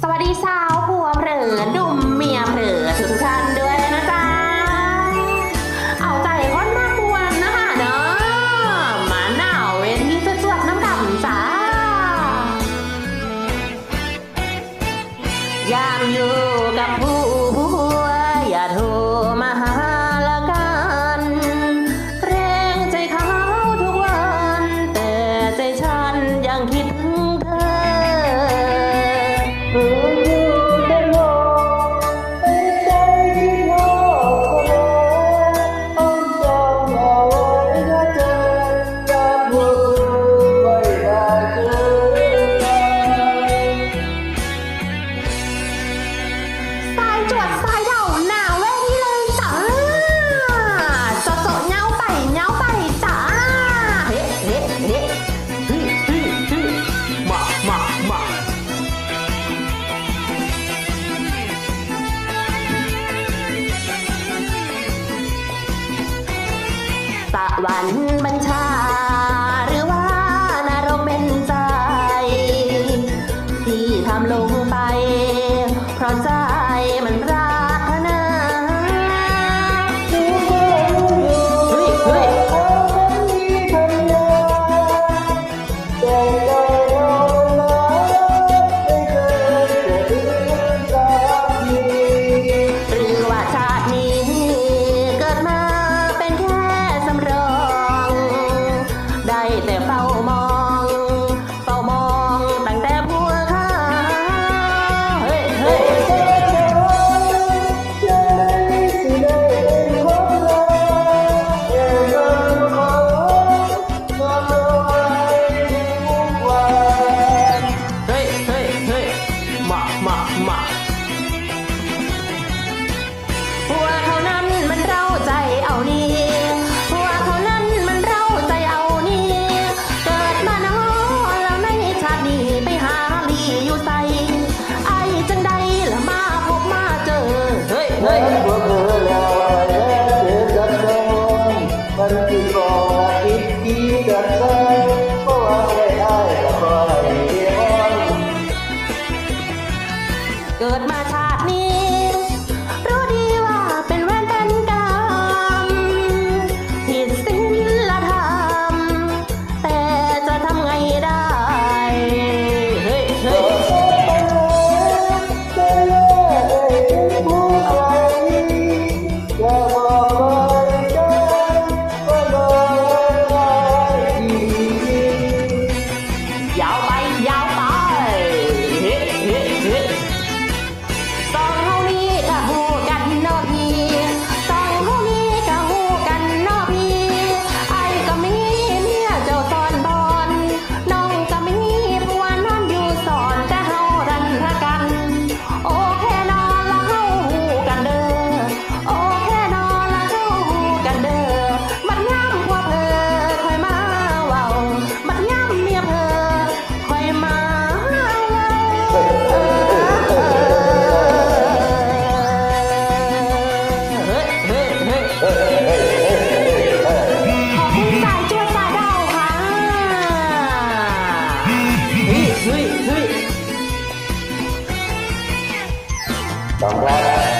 สวัสดีสาวผัวเผลอดุมเมียเผลอทุกท่านด้วยนะจ๊ะ เอาใจคนมากควนนะคะเนาะมาหนาวเวทีสวดๆน้ำดำจ้า ยามอยู่กับผู้ สวรรค์บัญชา หรือว่านรกเป็นใจ ที่ทำลงไป เพราะใจมัน มามาหัวเขานั้นมันเร้าใจเอานี่หัวเขานั้นมันเร้าใจเอานี่ เกิดมาน้อแล้วในชาตินี้ไปหาลีอยู่ใสไอ้จังใดละมาพบมาเจอ เฮ้ยเฮ้ย เกิดมาชาตินี้ 长官